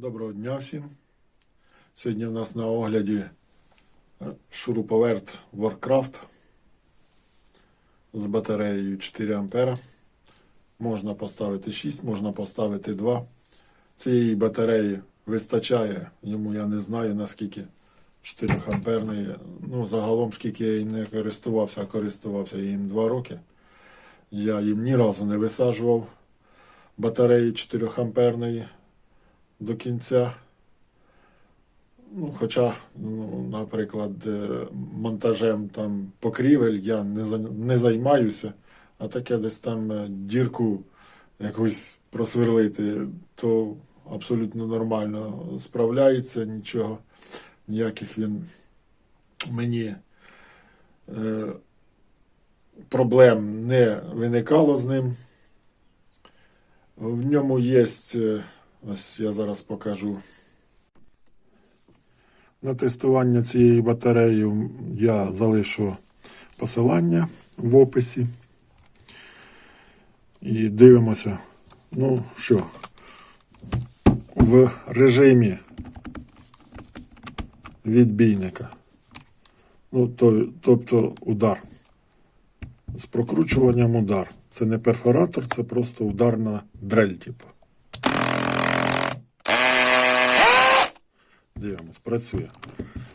Доброго дня всім. Сьогодні у нас на огляді е, шуруповерт Warcraft з батареєю 4 А. Можна поставити 6, можна поставити 2. Цієї батареї вистачає, йому я не знаю наскільки 4 амперної. Ну, загалом, скільки я їм не користувався, а користувався їм 2 роки. Я їм ні разу не висаджував батареї 4 амперної до кінця. Ну, хоча, ну, наприклад, е, монтажем там покрівель я не, не займаюся, а таке десь там е, дірку якусь просверлити, то абсолютно нормально справляється, нічого, ніяких він мені е, проблем не виникало з ним. В ньому є, ось я зараз покажу. На тестування цієї батареї я залишу посилання в описі. І дивимося, ну що, в режимі відбійника. Ну, то, тобто удар. З прокручуванням удар. Це не перфоратор, це просто ударна дрель, типу. Дивимось, працює.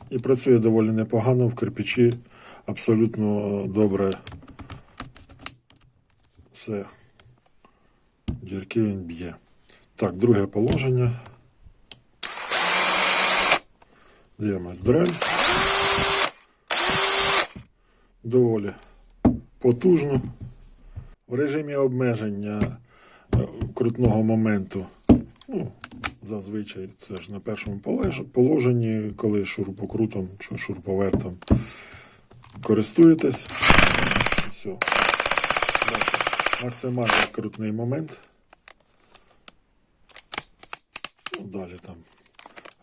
І працює доволі непогано в кирпичі. Абсолютно добре. Все. Дірки він б'є. Так, друге положення. Дивимось дрель. Доволі потужно. В режимі обмеження е, крутного моменту. Ну, зазвичай це ж на першому положенні, коли шурупокрутом чи шуруповертом користуєтесь. Все. Максимально крутний момент. Ну, далі там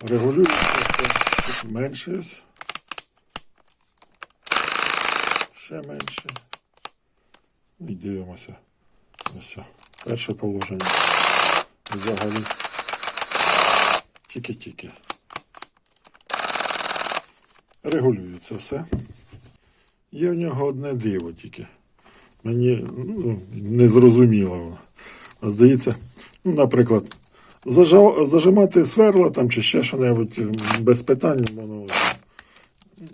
регулюється. Менше. Ще менше. І дивимося. Ось. Перше положення. Взагалі. Тільки-тільки. Регулюється все. Є в нього одне диво тільки. Мені ну, не зрозуміло воно. А Здається, ну, наприклад, зажа- зажимати сверла там чи ще що-небудь без питань, воно ну,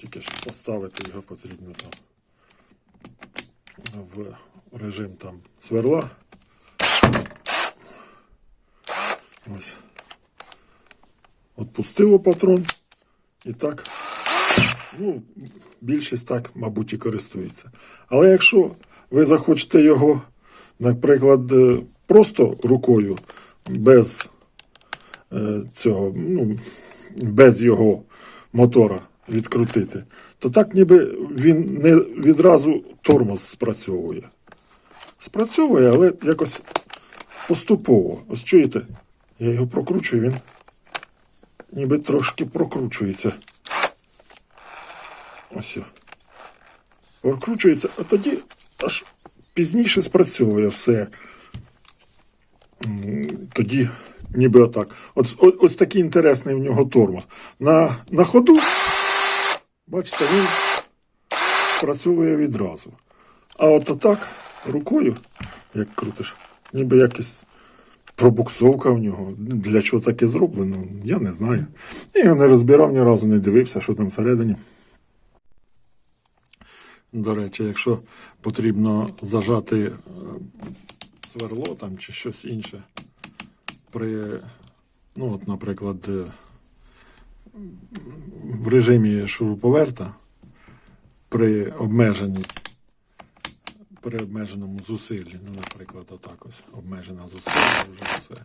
тільки ж поставити його потрібно там в режим там сверла. Ось. Отпустило патрон. І так, ну, більшість так, мабуть, і користується. Але якщо ви захочете його, наприклад, е, просто рукою, без е, цього, ну, без його мотора відкрутити, то так ніби він не відразу тормоз спрацьовує. Спрацьовує, але якось поступово. Ось чуєте, я його прокручую, він ніби трошки прокручується. Ось. Прокручується, а тоді аж пізніше спрацьовує все. Тоді ніби отак. Ось, ось, ось такий інтересний в нього тормоз. На, на ходу, бачите, він спрацьовує відразу. А от отак рукою, як крутиш, ніби якось пробуксовка в нього. Для чого таке зроблено, я не знаю. Я його не розбирав ні разу, не дивився, що там всередині. До речі, якщо потрібно зажати е, сверло там чи щось інше при, ну от, наприклад, е, в режимі шуруповерта при обмеженні, при обмеженому зусиллі, ну, наприклад, отак ось обмежена зусилля вже все,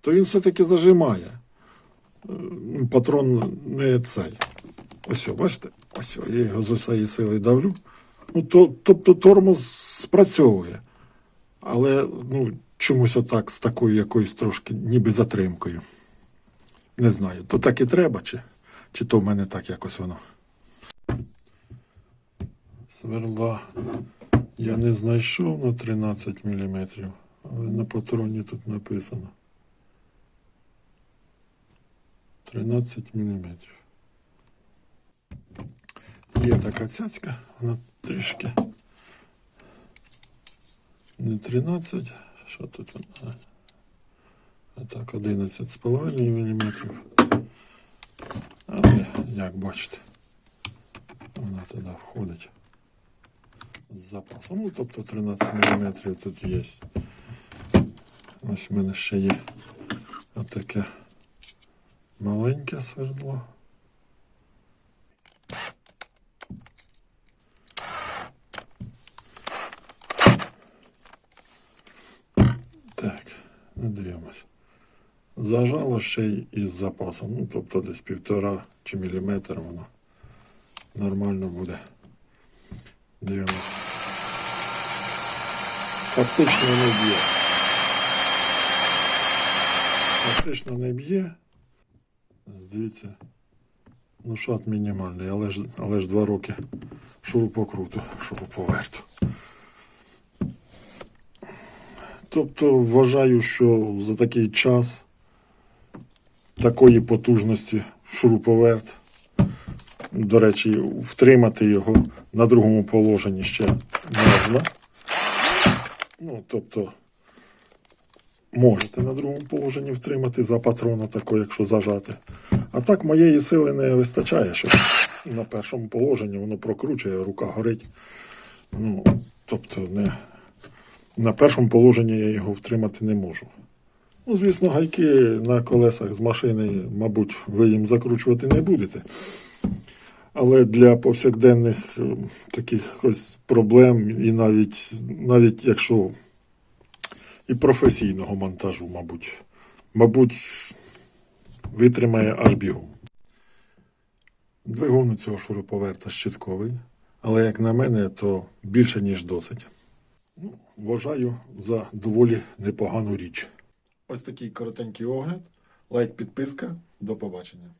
то він все-таки зажимає. Е, Патрон не цей. Ось, о, бачите? Ось, о, я його з усієї сили давлю. Ну, то, тобто тормоз спрацьовує. Але ну, чомусь отак з такою якоюсь трошки ніби затримкою. Не знаю, то так і треба, чи, чи то в мене так якось воно. Сверла я не знайшов на 13 мм, але на патроні тут написано. 13 мм. Є така цяцька, вона трішки не 13, що тут вона? А так, 11,5 мм. Але, як бачите, вона туди входить з запасом. Ну, тобто 13 мм тут є. Ось в мене ще є отаке маленьке свердло. Так, ну дивимось. Зажало ще й із запасом. Ну, тобто десь півтора чи міліметр воно нормально буде. Дивимось. Фактично не б'є. Фактично не б'є. Дивіться. Ну, шат мінімальний, але ж, але ж два роки шурупокруту, шуруповерту. Тобто вважаю, що за такий час такої потужності шуруповерт, до речі, втримати його на другому положенні ще можна. Ну, тобто, можете на другому положенні втримати за патрона, тако, якщо зажати. А так моєї сили не вистачає, щоб на першому положенні воно прокручує, рука горить. Ну, тобто, не, на першому положенні я його втримати не можу. Ну, звісно, гайки на колесах з машини, мабуть, ви їм закручувати не будете. Але для повсякденних е, таких проблем, і навіть, навіть якщо і професійного монтажу, мабуть, мабуть, витримає аж бігом. Двигун у цього шуруповерта щитковий, але як на мене, то більше, ніж досить. Ну, вважаю за доволі непогану річ. Ось такий коротенький огляд. Лайк, підписка. До побачення.